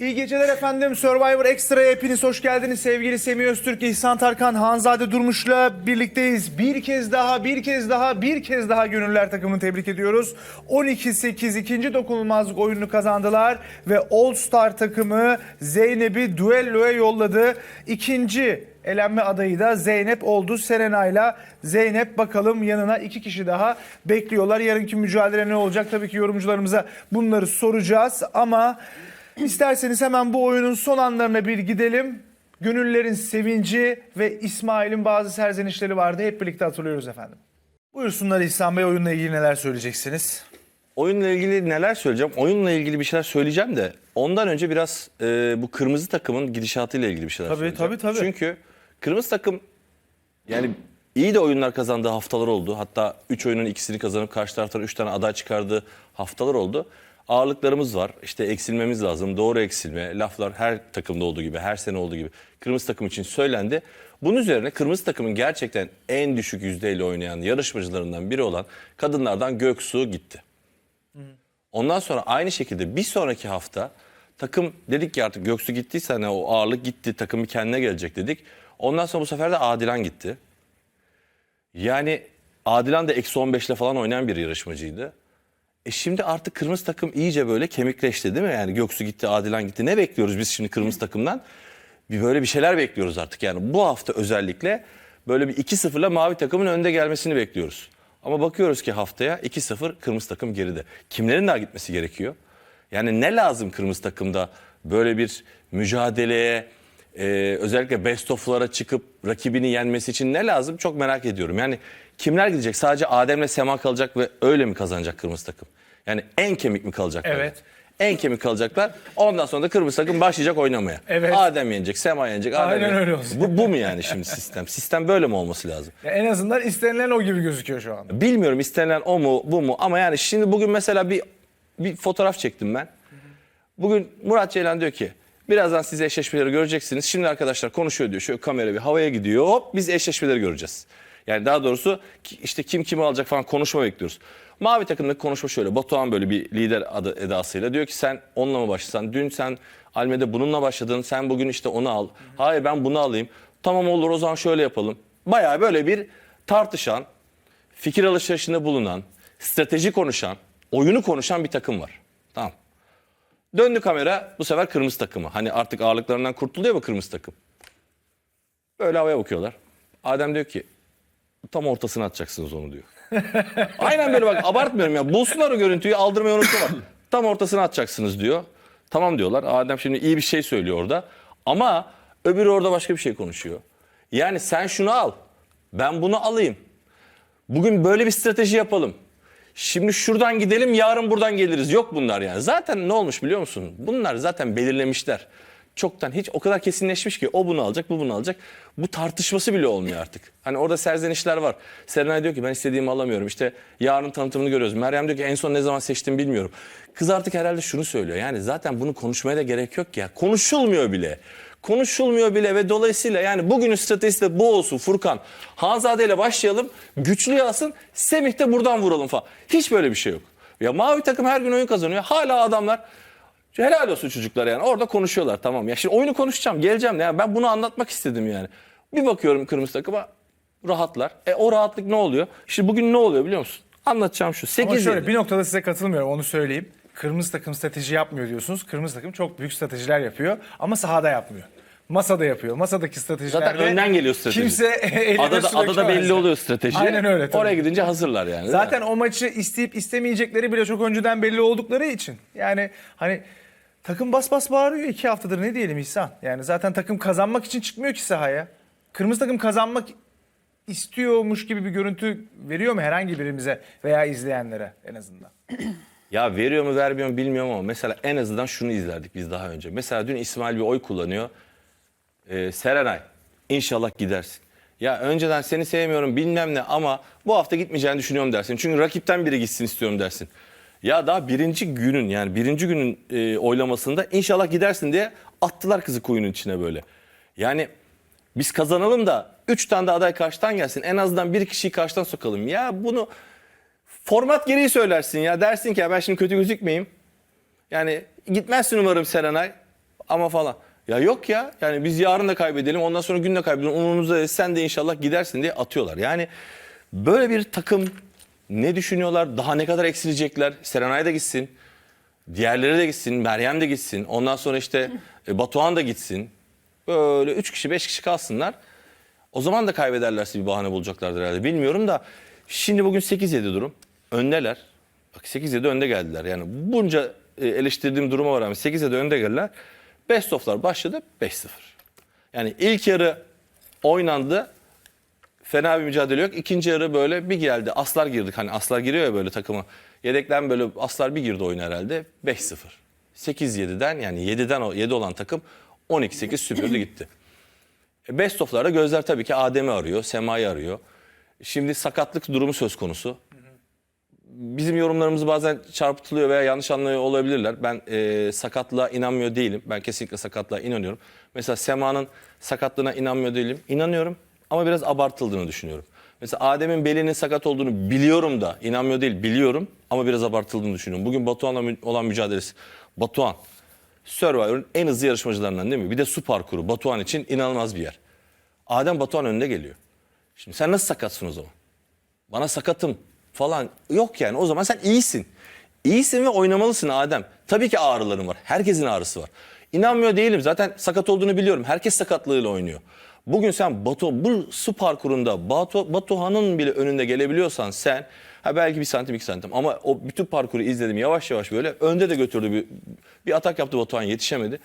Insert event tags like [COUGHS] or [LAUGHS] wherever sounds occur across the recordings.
İyi geceler efendim. Survivor Extra'ya hepiniz hoş geldiniz. Sevgili Semih Öztürk, İhsan Tarkan, Hanzade Durmuş'la birlikteyiz. Bir kez daha, bir kez daha, bir kez daha gönüller takımını tebrik ediyoruz. 12-8 ikinci dokunulmazlık oyununu kazandılar ve All Star takımı Zeynep'i düelloya yolladı. İkinci elenme adayı da Zeynep oldu. Serenay'la Zeynep bakalım yanına iki kişi daha bekliyorlar. Yarınki mücadele ne olacak? Tabii ki yorumcularımıza bunları soracağız ama İsterseniz hemen bu oyunun son anlarına bir gidelim. Gönüllerin sevinci ve İsmail'in bazı serzenişleri vardı. Hep birlikte hatırlıyoruz efendim. Buyursunlar İhsan Bey oyunla ilgili neler söyleyeceksiniz? Oyunla ilgili neler söyleyeceğim? Oyunla ilgili bir şeyler söyleyeceğim de ondan önce biraz e, bu kırmızı takımın gidişatıyla ilgili bir şeyler Tabii, söyleyeceğim. tabii, tabii. Çünkü kırmızı takım yani iyi de oyunlar kazandığı haftalar oldu. Hatta 3 oyunun ikisini kazanıp karşı taraftan 3 tane aday çıkardığı haftalar oldu. Ağırlıklarımız var. İşte eksilmemiz lazım. Doğru eksilme. Laflar her takımda olduğu gibi, her sene olduğu gibi kırmızı takım için söylendi. Bunun üzerine kırmızı takımın gerçekten en düşük yüzdeyle oynayan yarışmacılarından biri olan kadınlardan Göksu gitti. Ondan sonra aynı şekilde bir sonraki hafta takım dedik ki artık Göksu gittiyse hani o ağırlık gitti takım bir kendine gelecek dedik. Ondan sonra bu sefer de Adilan gitti. Yani Adilan da eksi 15 ile falan oynayan bir yarışmacıydı. E şimdi artık kırmızı takım iyice böyle kemikleşti değil mi? Yani Göksu gitti, Adilan gitti. Ne bekliyoruz biz şimdi kırmızı takımdan? Bir böyle bir şeyler bekliyoruz artık. Yani bu hafta özellikle böyle bir 2-0'la mavi takımın önde gelmesini bekliyoruz. Ama bakıyoruz ki haftaya 2-0 kırmızı takım geride. Kimlerin daha gitmesi gerekiyor? Yani ne lazım kırmızı takımda böyle bir mücadeleye, e, özellikle best of'lara çıkıp rakibini yenmesi için ne lazım çok merak ediyorum. Yani kimler gidecek? Sadece Adem'le Sema kalacak ve öyle mi kazanacak kırmızı takım? Yani en kemik mi kalacaklar? Evet. En kemik kalacaklar. Ondan sonra da kırmızı takım başlayacak oynamaya. Evet. Adem yenecek, Sema yenecek. Adem Aynen yenecek. öyle olsun. Bu, bu mu yani şimdi sistem? Sistem böyle mi olması lazım? Ya en azından istenilen o gibi gözüküyor şu anda. Bilmiyorum istenilen o mu bu mu ama yani şimdi bugün mesela bir bir fotoğraf çektim ben. Bugün Murat Ceylan diyor ki birazdan siz eşleşmeleri göreceksiniz. Şimdi arkadaşlar konuşuyor diyor. Şöyle kamera bir havaya gidiyor. Hop biz eşleşmeleri göreceğiz. Yani daha doğrusu işte kim kimi alacak falan konuşma bekliyoruz. Mavi takımdaki konuşma şöyle. Batuhan böyle bir lider adı edasıyla diyor ki sen onunla mı başlasan? Dün sen Almede bununla başladın. Sen bugün işte onu al. Hayır ben bunu alayım. Tamam olur o zaman şöyle yapalım. Bayağı böyle bir tartışan, fikir alışverişinde bulunan, strateji konuşan, oyunu konuşan bir takım var. Tamam. Döndü kamera bu sefer kırmızı takımı. Hani artık ağırlıklarından kurtuluyor mu kırmızı takım? Böyle havaya bakıyorlar. Adem diyor ki tam ortasına atacaksınız onu diyor. [LAUGHS] Aynen böyle bak abartmıyorum ya. Bulsunlar o görüntüyü aldırmayı unuttular. Tam ortasına atacaksınız diyor. Tamam diyorlar. Adem şimdi iyi bir şey söylüyor orada. Ama öbürü orada başka bir şey konuşuyor. Yani sen şunu al. Ben bunu alayım. Bugün böyle bir strateji yapalım. Şimdi şuradan gidelim yarın buradan geliriz. Yok bunlar yani. Zaten ne olmuş biliyor musun? Bunlar zaten belirlemişler. Çoktan hiç o kadar kesinleşmiş ki o bunu alacak bu bunu alacak. Bu tartışması bile olmuyor artık. Hani orada serzenişler var. Serenay diyor ki ben istediğimi alamıyorum. İşte yarın tanıtımını görüyoruz. Meryem diyor ki en son ne zaman seçtim bilmiyorum. Kız artık herhalde şunu söylüyor. Yani zaten bunu konuşmaya da gerek yok ya. Konuşulmuyor bile. Konuşulmuyor bile ve dolayısıyla yani bugünün stratejisi de bu olsun Furkan. Hanzade ile başlayalım. Güçlü alsın. Semih de buradan vuralım falan. Hiç böyle bir şey yok. Ya mavi takım her gün oyun kazanıyor. Hala adamlar helal olsun çocuklar yani. Orada konuşuyorlar tamam. Ya şimdi oyunu konuşacağım. Geleceğim. Yani ben bunu anlatmak istedim yani. Bir bakıyorum kırmızı takıma rahatlar. E o rahatlık ne oluyor? İşte bugün ne oluyor biliyor musun? Anlatacağım şu. 8 Ama şöyle bir noktada size katılmıyorum onu söyleyeyim. Kırmızı takım strateji yapmıyor diyorsunuz. Kırmızı takım çok büyük stratejiler yapıyor ama sahada yapmıyor. Masada yapıyor. Masadaki stratejilerde Zaten önden geliyor strateji. Kimse eline Adada, adada belli oluyor strateji. Aynen öyle tabii. Oraya gidince hazırlar yani. değil mi? Zaten o maçı isteyip istemeyecekleri bile çok önceden belli oldukları için. Yani hani takım bas bas bağırıyor iki haftadır ne diyelim İhsan. Yani zaten takım kazanmak için çıkmıyor ki sahaya. Kırmızı takım kazanmak istiyormuş gibi bir görüntü veriyor mu herhangi birimize veya izleyenlere en azından? [CLEARS THROAT] Ya veriyor mu vermiyor mu bilmiyorum ama mesela en azından şunu izlerdik biz daha önce. Mesela dün İsmail bir oy kullanıyor. Ee, Serenay inşallah gidersin. Ya önceden seni sevmiyorum bilmem ne ama bu hafta gitmeyeceğini düşünüyorum dersin. Çünkü rakipten biri gitsin istiyorum dersin. Ya daha birinci günün yani birinci günün e, oylamasında inşallah gidersin diye attılar kızı kuyunun içine böyle. Yani biz kazanalım da üç tane de aday karşıdan gelsin. En azından bir kişiyi karşıdan sokalım. Ya bunu format gereği söylersin ya. Dersin ki ya ben şimdi kötü gözükmeyeyim. Yani gitmezsin umarım Serenay. ama falan. Ya yok ya. Yani biz yarın da kaybedelim ondan sonra gün de kaybedelim. Umurumuzda sen de inşallah gidersin diye atıyorlar. Yani böyle bir takım ne düşünüyorlar? Daha ne kadar eksilecekler? Serenay da gitsin. Diğerleri de gitsin. Meryem de gitsin. Ondan sonra işte e, Batuhan da gitsin. Böyle 3 kişi 5 kişi kalsınlar. O zaman da kaybederlerse bir bahane bulacaklardır herhalde. Bilmiyorum da şimdi bugün 8-7 durum. Öndeler. Bak 8-7 önde geldiler. Yani bunca e, eleştirdiğim duruma rağmen 8-7 önde geldiler. Best of'lar başladı 5-0. Yani ilk yarı oynandı. Fena bir mücadele yok. İkinci yarı böyle bir geldi. Aslar girdik. Hani aslar giriyor ya böyle takıma. Yedekten böyle aslar bir girdi oyuna herhalde. 5-0. 8-7'den yani 7'den o 7 olan takım 12-8 süpürdü gitti. E, Best of'larda gözler tabii ki Adem'i arıyor, Sema'yı arıyor. Şimdi sakatlık durumu söz konusu. Bizim yorumlarımız bazen çarpıtılıyor veya yanlış anlıyor olabilirler. Ben e, sakatlığa inanmıyor değilim. Ben kesinlikle sakatlığa inanıyorum. Mesela Sema'nın sakatlığına inanmıyor değilim. İnanıyorum ama biraz abartıldığını düşünüyorum. Mesela Adem'in belinin sakat olduğunu biliyorum da inanmıyor değil biliyorum ama biraz abartıldığını düşünüyorum. Bugün Batuhan'la mü- olan mücadelesi. Batuhan Survivor'ın en hızlı yarışmacılarından değil mi? Bir de su parkuru Batuhan için inanılmaz bir yer. Adem Batuhan önünde geliyor. Şimdi sen nasıl sakatsın o zaman? Bana sakatım falan yok yani. O zaman sen iyisin. İyisin ve oynamalısın Adem. Tabii ki ağrıların var. Herkesin ağrısı var. İnanmıyor değilim. Zaten sakat olduğunu biliyorum. Herkes sakatlığıyla oynuyor. Bugün sen Batu, bu su parkurunda Batu, Batuhan'ın bile önünde gelebiliyorsan sen ha belki bir santim iki santim ama o bütün parkuru izledim yavaş yavaş böyle önde de götürdü bir, bir atak yaptı Batuhan yetişemedi.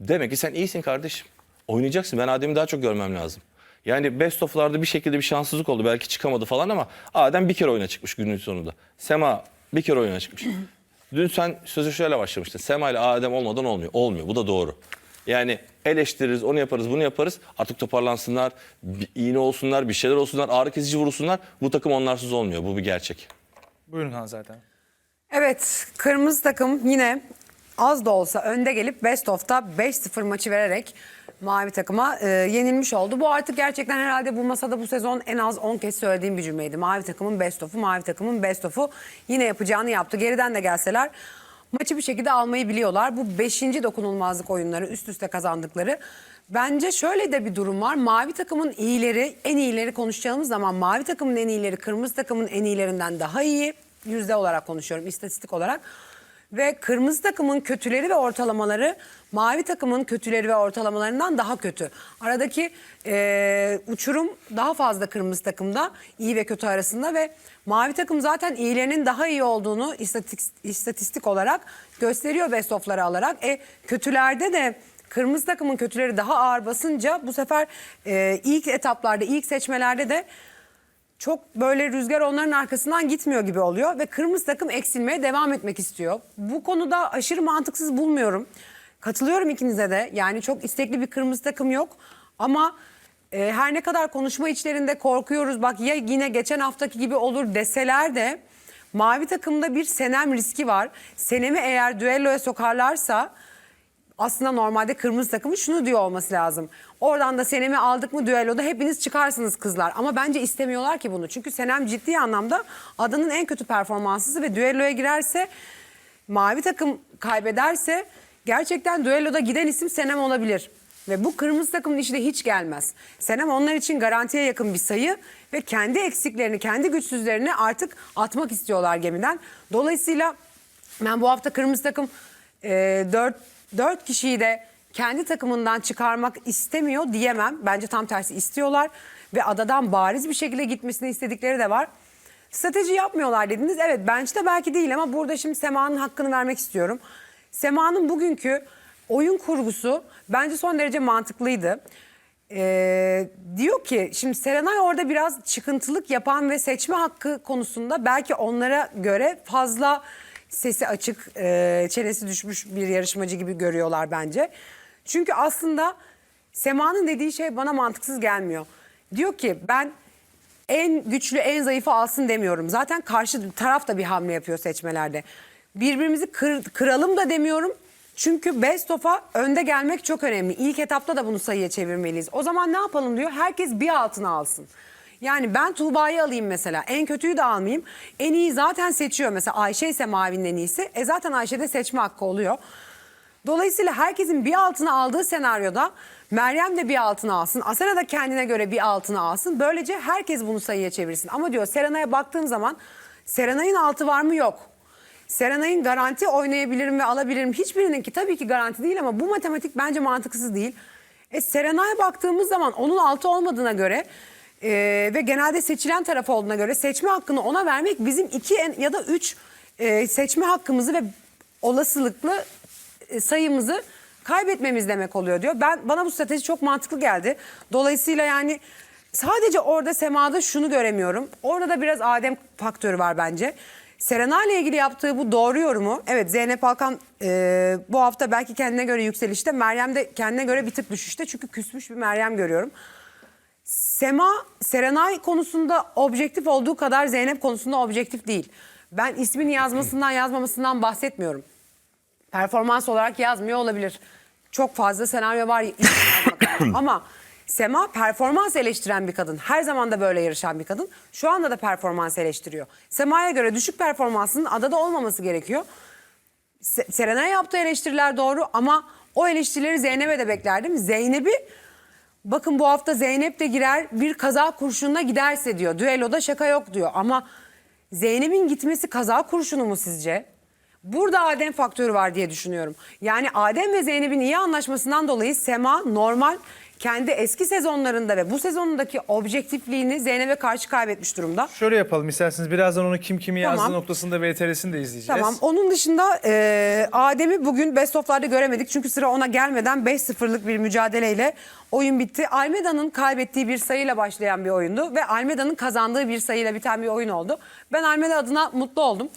Demek ki sen iyisin kardeşim. Oynayacaksın. Ben Adem'i daha çok görmem lazım. Yani best of'larda bir şekilde bir şanssızlık oldu. Belki çıkamadı falan ama Adem bir kere oyuna çıkmış günün sonunda. Sema bir kere oyuna çıkmış. [CLEARS THROAT] Dün sen sözü şöyle başlamıştın. Sema ile Adem olmadan olmuyor. Olmuyor. Bu da doğru. Yani eleştiririz, onu yaparız, bunu yaparız. Artık toparlansınlar, bir iğne olsunlar, bir şeyler olsunlar, ağrı kesici vurulsunlar. Bu takım onlarsız olmuyor. Bu bir gerçek. Buyurun Han zaten. Evet, kırmızı takım yine az da olsa önde gelip Best of'ta 5-0 maçı vererek mavi takıma e, yenilmiş oldu. Bu artık gerçekten herhalde bu masada bu sezon en az 10 kez söylediğim bir cümleydi. Mavi takımın Best of'u, mavi takımın Best of'u yine yapacağını yaptı. Geriden de gelseler maçı bir şekilde almayı biliyorlar. Bu 5. dokunulmazlık oyunları üst üste kazandıkları. Bence şöyle de bir durum var. Mavi takımın iyileri, en iyileri konuşacağımız zaman mavi takımın en iyileri kırmızı takımın en iyilerinden daha iyi. Yüzde olarak konuşuyorum, istatistik olarak. Ve kırmızı takımın kötüleri ve ortalamaları mavi takımın kötüleri ve ortalamalarından daha kötü. Aradaki e, uçurum daha fazla kırmızı takımda iyi ve kötü arasında ve mavi takım zaten iyilerinin daha iyi olduğunu istatistik, istatistik olarak gösteriyor best of'ları alarak. E, kötülerde de kırmızı takımın kötüleri daha ağır basınca bu sefer e, ilk etaplarda ilk seçmelerde de çok böyle rüzgar onların arkasından gitmiyor gibi oluyor ve kırmızı takım eksilmeye devam etmek istiyor. Bu konuda aşırı mantıksız bulmuyorum. Katılıyorum ikinize de. Yani çok istekli bir kırmızı takım yok ama e, her ne kadar konuşma içlerinde korkuyoruz bak ya yine geçen haftaki gibi olur deseler de mavi takımda bir senem riski var. Senemi eğer düelloya sokarlarsa aslında normalde kırmızı takımın şunu diyor olması lazım. Oradan da Senem'i aldık mı düelloda hepiniz çıkarsınız kızlar. Ama bence istemiyorlar ki bunu. Çünkü Senem ciddi anlamda adının en kötü performansısı ve düelloya girerse mavi takım kaybederse gerçekten düelloda giden isim Senem olabilir. Ve bu kırmızı takımın işine hiç gelmez. Senem onlar için garantiye yakın bir sayı ve kendi eksiklerini, kendi güçsüzlerini artık atmak istiyorlar gemiden. Dolayısıyla ben bu hafta kırmızı takım e, 4, 4 kişiyi de kendi takımından çıkarmak istemiyor diyemem. Bence tam tersi istiyorlar ve adadan bariz bir şekilde gitmesini istedikleri de var. Strateji yapmıyorlar dediniz. Evet bench'te belki değil ama burada şimdi Sema'nın hakkını vermek istiyorum. Sema'nın bugünkü oyun kurgusu bence son derece mantıklıydı. Ee, diyor ki şimdi Serenay orada biraz çıkıntılık yapan ve seçme hakkı konusunda belki onlara göre fazla sesi açık, e, çenesi düşmüş bir yarışmacı gibi görüyorlar bence. Çünkü aslında Sema'nın dediği şey bana mantıksız gelmiyor. Diyor ki ben en güçlü en zayıfı alsın demiyorum. Zaten karşı taraf da bir hamle yapıyor seçmelerde. Birbirimizi kır- kıralım da demiyorum. Çünkü best of'a önde gelmek çok önemli. İlk etapta da bunu sayıya çevirmeliyiz. O zaman ne yapalım diyor. Herkes bir altına alsın. Yani ben Tuğba'yı alayım mesela. En kötüyü de almayayım. En iyi zaten seçiyor. Mesela Ayşe ise Mavi'nin en iyisi. E zaten Ayşe'de seçme hakkı oluyor. Dolayısıyla herkesin bir altına aldığı senaryoda Meryem de bir altına alsın. Asena da kendine göre bir altına alsın. Böylece herkes bunu sayıya çevirsin. Ama diyor Serenay'a baktığım zaman Serenay'ın altı var mı yok. Serenay'ın garanti oynayabilirim ve alabilirim. Hiçbirininki tabii ki garanti değil ama bu matematik bence mantıksız değil. E Serenay'a baktığımız zaman onun altı olmadığına göre e, ve genelde seçilen taraf olduğuna göre seçme hakkını ona vermek bizim iki en- ya da üç e, seçme hakkımızı ve olasılıklı e, sayımızı kaybetmemiz demek oluyor diyor. Ben bana bu strateji çok mantıklı geldi. Dolayısıyla yani sadece orada Sema'da şunu göremiyorum. Orada da biraz Adem faktörü var bence. Serena ile ilgili yaptığı bu doğru yorumu. Evet Zeynep Alkan e, bu hafta belki kendine göre yükselişte. Meryem de kendine göre bir tık düşüşte. Çünkü küsmüş bir Meryem görüyorum. Sema Serenay konusunda objektif olduğu kadar Zeynep konusunda objektif değil. Ben ismini yazmasından yazmamasından bahsetmiyorum. Performans olarak yazmıyor olabilir. Çok fazla senaryo var [COUGHS] ama Sema performans eleştiren bir kadın. Her zaman da böyle yarışan bir kadın. Şu anda da performans eleştiriyor. Sema'ya göre düşük performansının adada olmaması gerekiyor. Se- Serenay'a yaptığı eleştiriler doğru ama o eleştirileri Zeynep'e de beklerdim. Zeynep'i bakın bu hafta Zeynep de girer bir kaza kurşununa giderse diyor. Düelloda şaka yok diyor ama Zeynep'in gitmesi kaza kurşunu mu sizce? Burada Adem faktörü var diye düşünüyorum. Yani Adem ve Zeynep'in iyi anlaşmasından dolayı Sema normal kendi eski sezonlarında ve bu sezonundaki objektifliğini Zeynep'e karşı kaybetmiş durumda. Şöyle yapalım isterseniz birazdan onu kim kimi yazdığı Tamam. noktasında VTR'sini de izleyeceğiz. Tamam. Onun dışında e, Adem'i bugün Best of'larda göremedik. Çünkü sıra ona gelmeden 5-0'lık bir mücadeleyle oyun bitti. Almeda'nın kaybettiği bir sayıyla başlayan bir oyundu. Ve Almeda'nın kazandığı bir sayıyla biten bir oyun oldu. Ben Almeda adına mutlu oldum.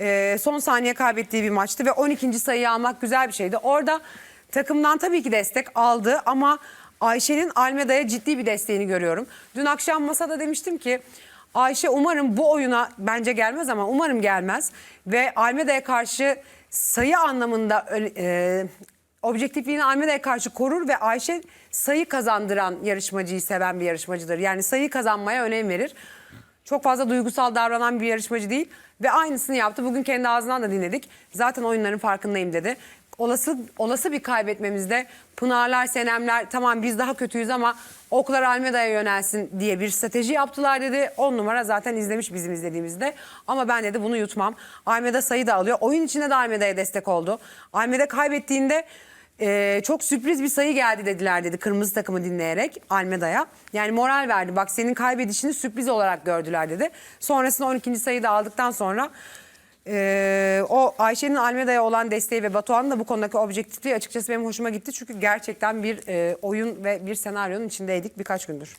E, son saniye kaybettiği bir maçtı ve 12. sayıyı almak güzel bir şeydi. Orada takımdan tabii ki destek aldı ama Ayşe'nin Almeda'ya ciddi bir desteğini görüyorum. Dün akşam masada demiştim ki Ayşe umarım bu oyuna bence gelmez ama umarım gelmez. Ve Almeda'ya karşı sayı anlamında e, objektifliğini Almeda'ya karşı korur ve Ayşe sayı kazandıran yarışmacıyı seven bir yarışmacıdır. Yani sayı kazanmaya önem verir. Çok fazla duygusal davranan bir yarışmacı değil ve aynısını yaptı. Bugün kendi ağzından da dinledik. Zaten oyunların farkındayım dedi. Olası olası bir kaybetmemizde Pınarlar, Senemler tamam biz daha kötüyüz ama oklar Almeda'ya yönelsin diye bir strateji yaptılar dedi. 10 numara zaten izlemiş bizim izlediğimizde. Ama ben dedi bunu yutmam. Almeda sayı da alıyor. Oyun içinde de Almeda'ya destek oldu. Almeda kaybettiğinde ee, çok sürpriz bir sayı geldi dediler dedi kırmızı takımı dinleyerek Almeda'ya. Yani moral verdi bak senin kaybedişini sürpriz olarak gördüler dedi. Sonrasında 12. sayıyı da aldıktan sonra ee, o Ayşe'nin Almeda'ya olan desteği ve Batuhan'ın da bu konudaki objektifliği açıkçası benim hoşuma gitti. Çünkü gerçekten bir e, oyun ve bir senaryonun içindeydik birkaç gündür.